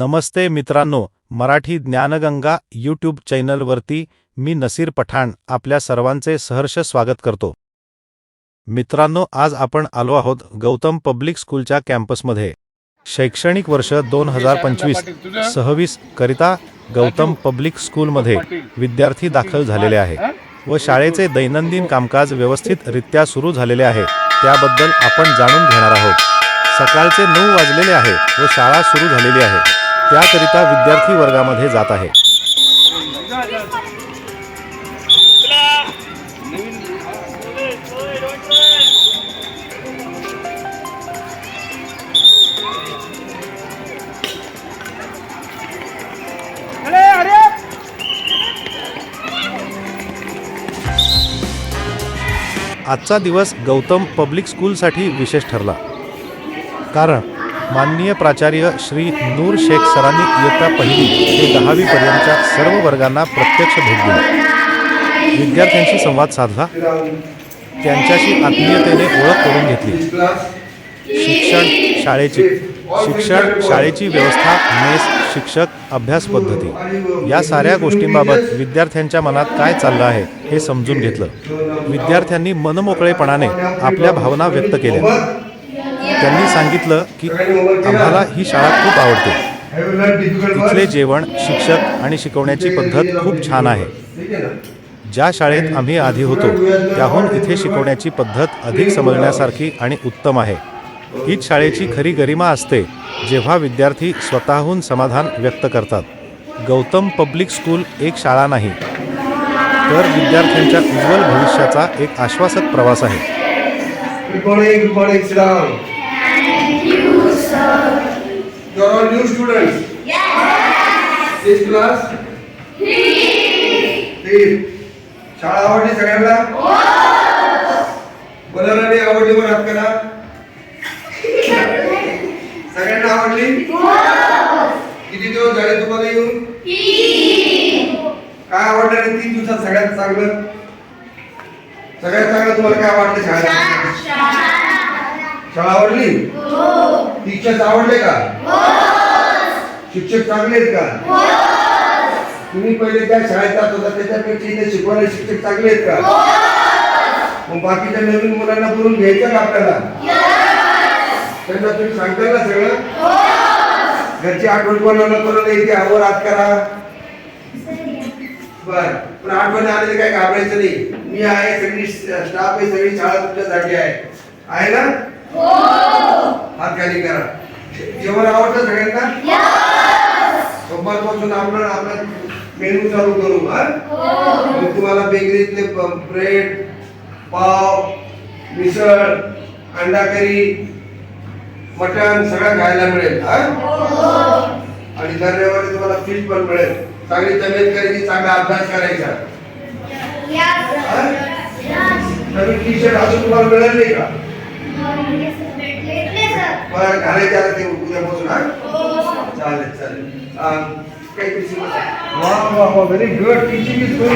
नमस्ते मित्रांनो मराठी ज्ञानगंगा यूट्यूब चॅनलवरती मी नसीर पठाण आपल्या सर्वांचे सहर्ष स्वागत करतो. मित्रांनो आज आपण आलो आहोत गौतम पब्लिक स्कूलच्या कॅम्पसमध्ये. शैक्षणिक वर्ष दोन हजार पंचवीस सव्वीस करिता गौतम पब्लिक स्कूलमध्ये विद्यार्थी दाखल झालेले आहे व शाळेचे दैनंदिन कामकाज व्यवस्थितरित्या सुरू झालेले आहे. त्याबद्दल आपण जाणून घेणार आहोत. सकाळचे नऊ वाजलेले आहे व शाळा सुरू झालेली आहे. त्याकरिता विद्यार्थी वर्गामध्ये जात आहे आजचा दिवस गौतम पब्लिक स्कूलसाठी विशेष ठरला. कारण माननीय प्राचार्य श्री नूर शेख सरांनी इयत्ता पहिली ते दहावीपर्यंतच्या सर्व वर्गांना प्रत्यक्ष भेट दिली. विद्यार्थ्यांशी संवाद साधला. त्यांच्याशी आत्मीयतेने ओळख करून घेतली. शिक्षण शाळेची शिक्षण शाळेची व्यवस्था मेस शिक्षक अभ्यास पद्धती या साऱ्या गोष्टींबाबत विद्यार्थ्यांच्या मनात काय चाललं आहे हे समजून घेतलं. विद्यार्थ्यांनी मनमोकळेपणाने आपल्या भावना व्यक्त केल्या. त्यांनी सांगितलं की आम्हाला ही शाळा खूप आवडते. इथले जेवण शिक्षक आणि शिकवण्याची पद्धत खूप छान आहे. ज्या शाळेत आम्ही आधी होतो त्याहून इथे शिकवण्याची पद्धत अधिक समजण्यासारखी आणि उत्तम आहे. हीच शाळेची खरी गरिमा असते जेव्हा विद्यार्थी स्वतःहून समाधान व्यक्त करतात. गौतम पब्लिक स्कूल एक शाळा नाही तर विद्यार्थ्यांच्या उज्ज्वल भविष्याचा एक आश्वासक प्रवास आहे. You are all new students? Yes. Which class? Three. शाळा आवडली सगळ्यांना? कोणाला नाही आवडली हात करा. सगळ्यांना आवडली? किती दिवस झाले तुम्हाला येऊन? काय आवडलं रे तीन दिवसात सगळ्यात चांगलं? सगळ्यात चांगलं तुम्हाला काय वाटलं शाळेत? शाळा आवडली? टीचर्स आवडले का? शिक्षक चांगले आहेत का? तुम्ही पहिले त्या शाळेत जात होता त्याच्यापेक्षा इथे शिकवायला शिक्षक चांगले आहेत का? मग बाकीच्या नवीन मुलांना बोलून घ्यायचं का आपल्याला? त्यांना तुम्ही सांगताल ना सगळं? घरची आठवण कोणाला कोणाला येते आवर हात करा. बर. पण आठवण आले काय घाबरायचं नाही. मी आहे सगळी स्टाफ आहे सगळी शाळा तुमच्यासाठी आहे. आहे ना? हात खाली करा. जेवण आवडतं सगळ्यांना? सोमवारपासून आपण आपला मेनू चालू करू हा? मग तुम्हाला बेकरीतले ब्रेड पाव मिसळ अंडा करी मटण सगळं खायला मिळेल हा? आणि दर रविवारी तुम्हाला फिश पण मिळेल. चांगली तब्येत करायची चांगला अभ्यास करायचा. हा? नवीन टी शर्ट अजून तुम्हाला मिळेल नाही का? बरं घालायचे आता ते उद्यापासून हा? चालेल चालेल. काही टीचिंग वा वा वा very good teaching is good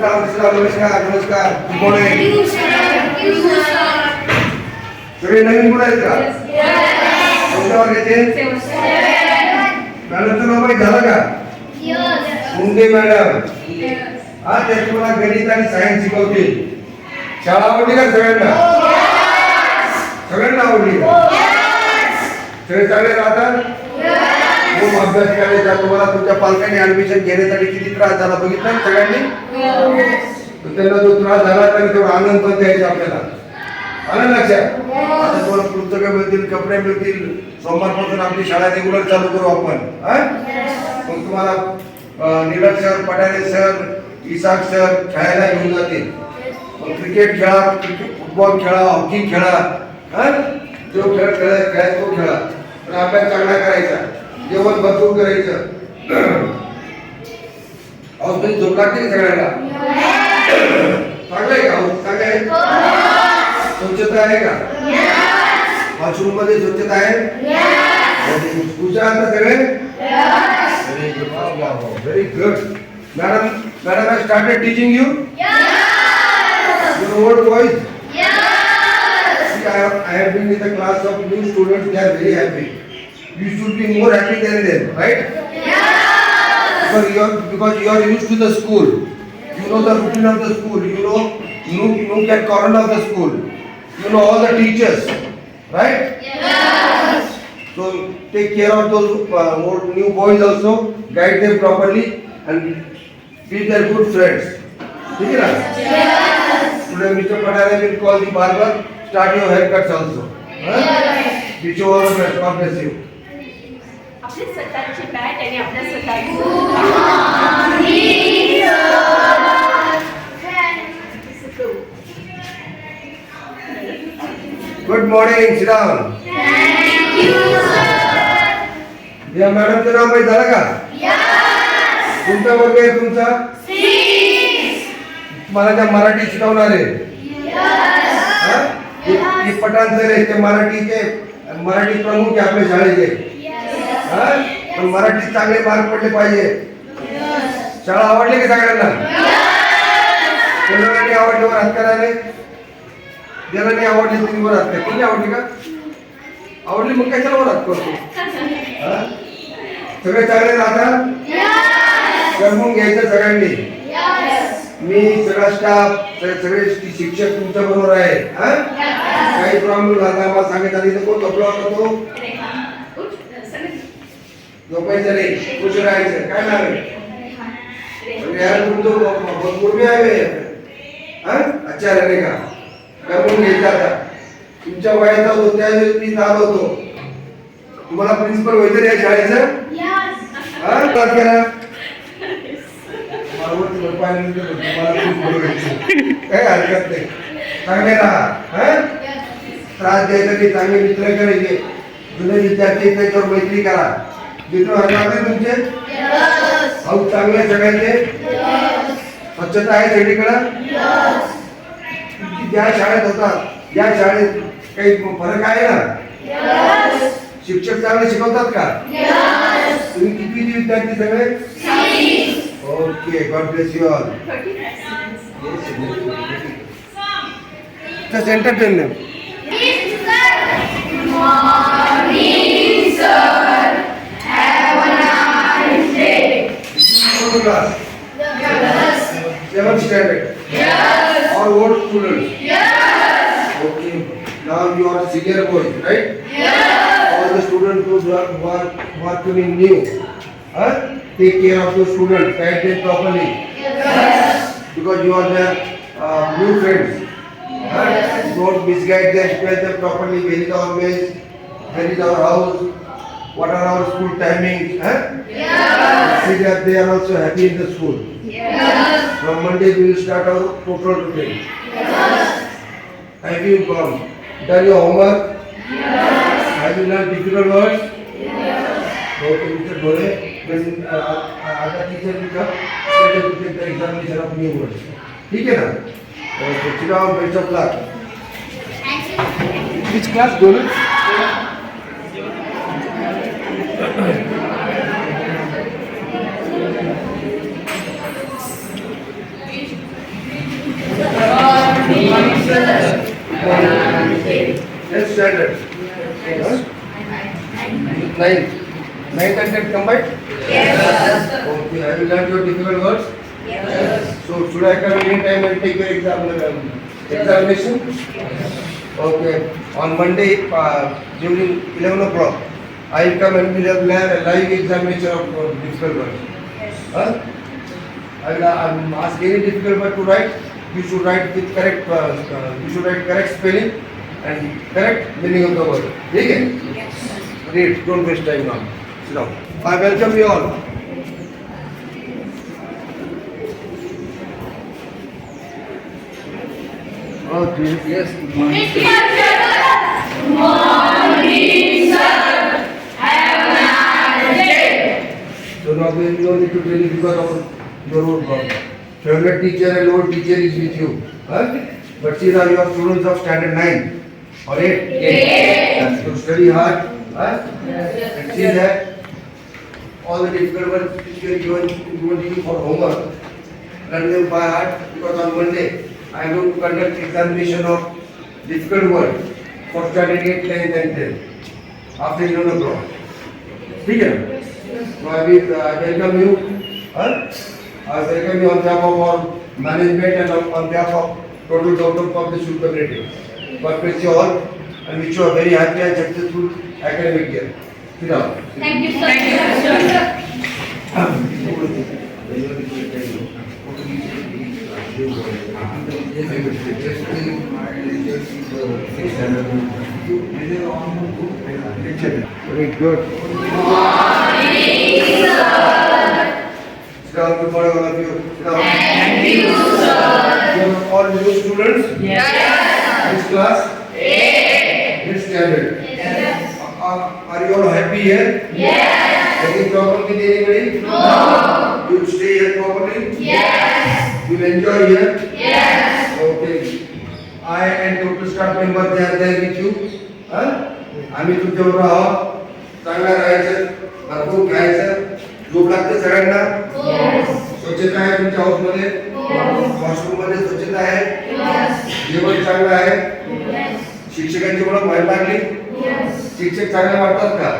नमस्कार नमस्कार. सगळे नवीन मुलं आहेत का? कोणत्या वर्गाचे मॅडमचं नाव माहीत झालं का? मुंडे मॅडम. हा ते तुम्हाला गणित आणि सायन्स शिकवतील शाळा आवडली का सगळ्यांना? सगळ्यांना आवडली सगळे चांगले राहतात? खूप अभ्यास करायचा. तुम्हाला तुमच्या पालकांनी ऍडमिशन घेण्यासाठी किती त्रास झाला बघितला ना सगळ्यांनी? त्यांना जो त्रास झाला तर तेवढा आनंद पण द्यायचा आपल्याला. आलं लक्षात? आता तुम्हाला पुस्तकं मिळतील? कपडे मिळतील. सोमवारपासून आपली शाळा रेग्युलर चालू करू आपण. पण मग तुम्हाला निरक्षर sir Patare sir Isak sir खेळायला घेऊन जातील मग क्रिकेट खेळा क्रिकेट फुटबॉल खेळा हॉकी खेळा हा? जो खेळ खेळा खेळाय तो खेळा. पण अभ्यास चांगला करायचा. जेवण भरपूर करायचं. औषधी झोप लागते का सगळ्यांना? चांगलं आहे का चांगलं आहे? स्वच्छता आहे का? वॉशरूममध्ये स्वच्छता आहे? हुशार आता सगळे very good madam Where I started teaching you? Yes! Your old boys? Yes! See, I have, I have been in the class of new students, they are very happy. You should be more happy than them, right? Yes! Because you are, because you are used to the school. You know the routine of the school. You know you look at corner of the school. You know all the teachers, right? Yes! So take care of those uh, new boys also, guide them properly and be their good friends. ठीक है ना? Today Mr. Patare will call the barber. Start your haircuts also. Huh? Wish you all the best. God bless you. आपली स्वतःची bat आणि आपल्या स्वतःची Good morning. Sit down. या मॅडमचं नाव माहीत झालं का कोणता वर्ग आहे तुमचा? मला त्या मराठी शिकवणार आहे. हा? पठाण सर आहे ते मराठीचे मराठी प्रमुख आहे आपल्या शाळेचे. हा? पण मराठीत चांगले मार्क पडले पाहिजे. शाळा आवडली का सगळ्यांना? कोणाला नाही आवडली वर हात करायला ज्याला नाही आवडली तुम्ही वर हात करा. कोणी आवडली का? आवडली मग कशाला वर हात करतो? सगळे चांगले राहतात जमून घ्यायचं सगळ्यांनी? मी सगळा स्टाफ सगळे शिक्षक तुमच्या बरोबर आहे हा? काही प्रॉब्लेम झाला मला सांगितलं आणि इथं कोण झोपला होता झोपायचं नाही खुश राहायचं. काय आहे अरे यार तुमचं आहे. हा? अच्छा का? जमून घ्यायचं आता. तुमच्या वयाचा होतो त्यावेळेस मी आलो होतो. तुम्हाला प्रिन्सिपल व्हायचं नाही या शाळेचं? हा? मला प्रिन्सिपल व्हायचं काय हरकत नाही. चांगले राहा हा? त्रास द्यायचा नाही चांगले मित्र करायचे. जुने विद्यार्थी त्याच्यावर मैत्री करा. मित्र हरकत तुमचे? भाऊ चांगले सगळ्यांचे? स्वच्छता आहे सगळीकडं? ज्या शाळेत होतात या शाळेत काही फरक आहे ना? शिक्षक चांगले शिकवतात का? तुम्ही किती विद्यार्थी सगळे? Okay God bless you all Just entertain them. Good class. Seventh standard. Yes. Or what students? Yes. Okay. Now you are senior boys, right? Yes. All the students who are who are, who are coming new. Huh? Take care of those students. Guide them properly. Yes. Because you are their uh, new friends. Huh? Don't misguide them. Tell them properly. Where is our mess? Where is our house? What are our school timings? Huh? See that they are also happy in the school. Yes. From Monday we will start our total routine. Have you um, done your homework? Yes. Have you learned difficult words? Yes. Okay, Mr. Dole, uh, uh, take the examination of new words. ठीक है ना? Best of luck. Which class, Dole? Next standard. Ninth. Ninth and tenth combined? Yes. Okay, have you learned your difficult words? Yes. So should I come anytime and take your exam, um, examination? Okay, on Monday, uh, during eleven o'clock, I will come and will have live live examination of uh, difficult words. Huh? I will, ask any difficult word to write, you should write with correct, uh, uh, you should write correct spelling and correct meaning of the word. ठीक है? Read, don't waste time now. Sit down. I welcome you all. Okay, yes, good morning. So now we no need to tell you because of your own problem. Favorite teacher and old teacher is with you. Huh? But see now you are students of standard 9 or 8? Yes. So study hard. Huh? And see that all the difficult ones which you are given, given to you for homework, learn them by heart because on Monday I am going to conduct examination of difficult word. for standard eight and ten ten after eleven oh ठीक है तो अभी welcome you I welcome you on behalf of all management and on behalf of total total of the school community. But which you all and which you are very happy and successful academic year. Sit down. Thank you, sir. Thank you, sir. Very good. Sit down, good morning all of you. Sit down. Thank you, sir. You are all new students? Yes. Which class? A. Which standard? You all happy here? Yes. Any problem with anybody? No. You stay here properly? Yes. You enjoy here? Yes. Okay. I and total staff member they are there with you. huh? आम्ही तुमच्याबरोबर आहोत चांगला राहायचं भरपूर खायचं झोप लागते सगळ्यांना स्वच्छता आहे तुमच्या हाऊसमध्ये वॉशरूम मध्ये स्वच्छता आहे जेवण चांगलं आहे शिक्षकांची ओळख व्हायला लागली शिक्षक चांगले वाटतात का?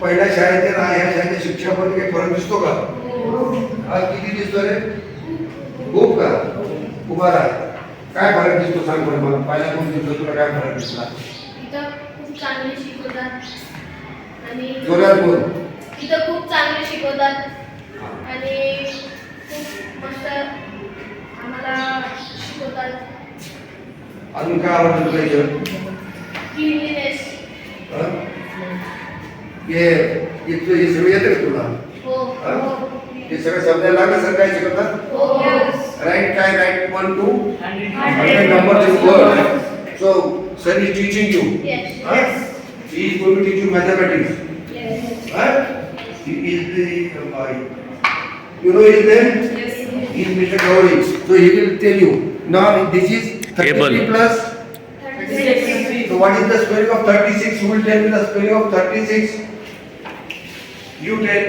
पहिल्या शाळेत आणि ह्या शाळेच्या शिक्षकामध्ये काही फरक दिसतो का? हा. किती दिसतो रे? खूप का? उभा राहा. काय फरक दिसतो सांग बरं मला. पहिल्या कोण दिसतो तुला काय फरक दिसला? इथं खूप चांगले शिकवतात. आणि जोरात बोल. इथं खूप चांगले शिकवतात. आणि खूप मस्त आम्हाला शिकवतात. अजून काय आवडतं तुला ये ये ये सभी याद रखो ना ये सब शब्द अलग सरकार से करता? Right time right one two hundred number two four so sir is teaching you yes he is going mathematics yes हाँ he I you know is them yes mister Gauri so he will tell you now this is 30 plus What is the spelling of 36? Who will tell me the spelling of 36? You tell.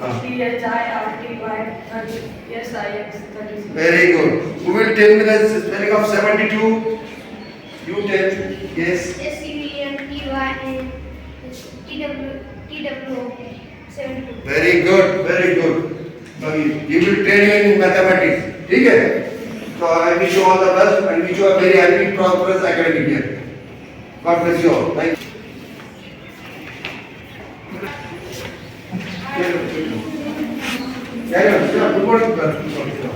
Ah, T H I R T Y thirty. Yes, I X thirty. very good. Who will tell me the spelling of 72? You tell. Yes. S C V M T Y N T W T W seventy two. Very good, very good. He will train you in mathematics. ठीक है? So I wish you all the best and wish you a very happy, prosperous academic year. God bless you all. Thank you. Yeah, yeah, good morning, sir. Good morning, sir.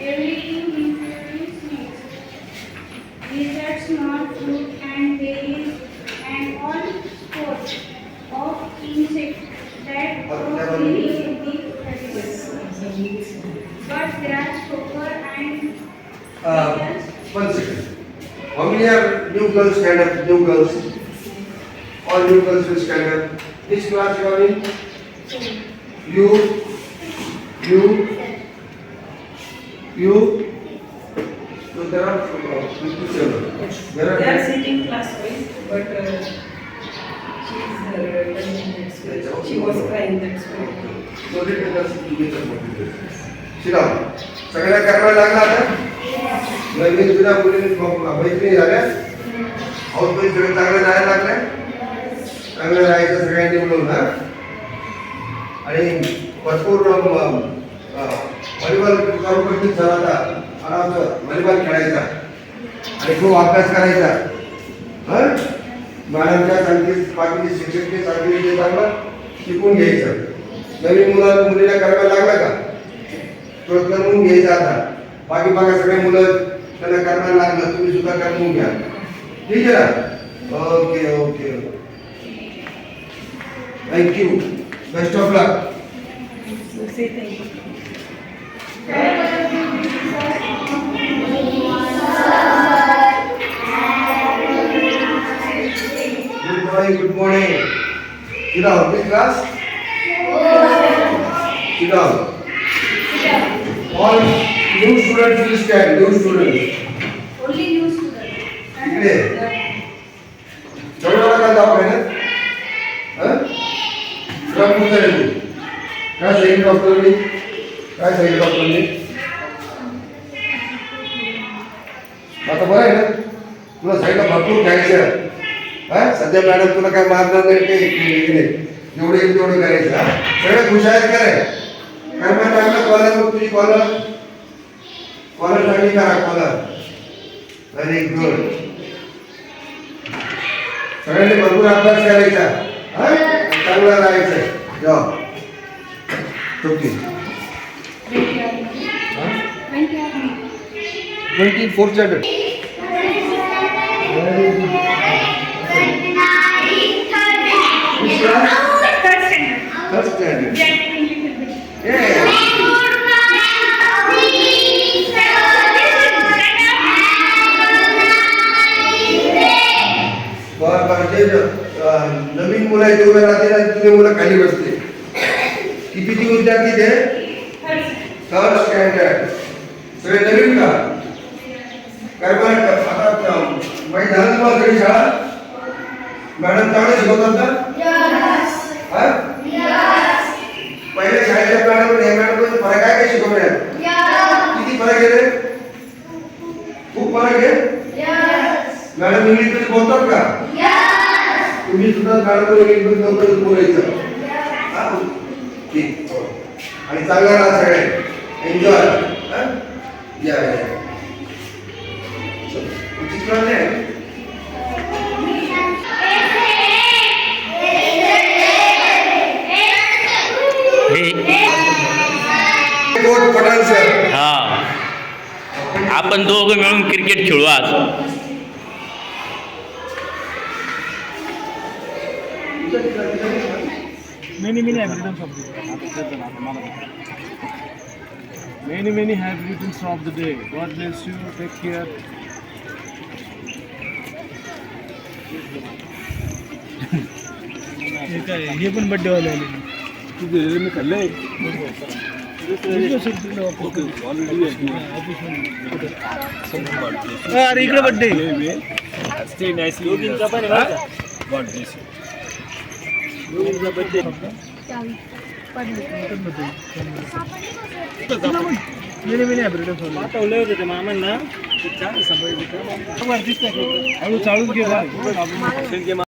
Everything includes meat. Lizard, small fruit and berries and all sorts of insects that grow beneath the. But grasshopper and one second. How many are new girls stand up? New girls? All new girls will stand up. Which class you are in? You? You? You? So there are uh. There They are are. sitting classwise, but uh, she is uh. She was crying that school. So let me just शिरा. सगळ्या करायला लागला आता? नवीन तुझ्या मुलींनी मैत्रिणी झाल्या. House पण सगळं चांगलं राहायला लागलं चांगलं राहायचं सगळ्यांनी मिळून ना आणि भरपूर व्हॉलीबॉल करून झाला सर आता. आरामचं व्हॉलीबॉल खेळायचा. आणि खूप अभ्यास करायचा. हं? मॅडमच्या चांगली बाकीचे शिक्षक जे ते चांगलं शिकून घ्यायचं. नवीन मुला मुलीला करायला लागला का? तो करून घ्यायचा आता बाकी बघा सगळे मुलं त्यांना करायला लागलं तुम्ही सुद्धा करून घ्या ठीक आहे ना okay okay thank you best of luck So say thank you. Good morning, good morning. Sit down, which class? Sit down. All new students will stand, new students. Only you student. इकडे जेवढा का जाऊ मेहनत हं? तुला कुठं रे तू काय सांगितलं डॉक्टरनी काय सांगितलं डॉक्टरनी आता बरं आहे ना। तुला साईडला भरपूर घ्यायचं हा। सध्या मॅडम तुला काय मारणार नाही काही नाही. जेवढं तेवढं करायचं हा सगळं खुश आहेत काय? काय टाकलं कॉलर तुझी कॉलर कॉलर चांगली करा कॉलर व्हेरी गुड सगळ्यांनी भरपूर अभ्यास करायचा. चांगला राहायचं. जॉब चुकी twenty four chapter Third standard. First standard. नवीन मुलं आहे उभे राहते आणि जुने मुलं खाली बसते कितीची विद्यार्थी ते थर्ड स्टँडर्ड सगळे नवीन का काय बरं आता अं, माहिती झालं तुम्हाला सगळी शाळा मॅडम चांगले शिकवतात ना पहिल्या मॅडम या मॅडम फरक आहे काय शिकवण्यात? किती फरक आहे रे? खूप फरक आहे? मॅडम इंग्लिशमध्ये बोलतात का? तुम्ही सुद्धा मॅडम इंग्लिशमध्ये लवकर बोलायचं. हा? ठीक हो. आणि चांगला राहा सगळे. एन्जॉय या वेळ नाही. पठाण सर हा आपण दोघं मिळून क्रिकेट खेळू आज Many, many have written of the day. Many, many have written of the day. God bless you. Take care. हे काय हे पण बड्डे वाले आले तुझे मी खाल्ले अरे इकडे birthday stay nicely god bless you मेने मेने ॲब्रिटन पाठवले होते ते मामांना चालू चाळून घे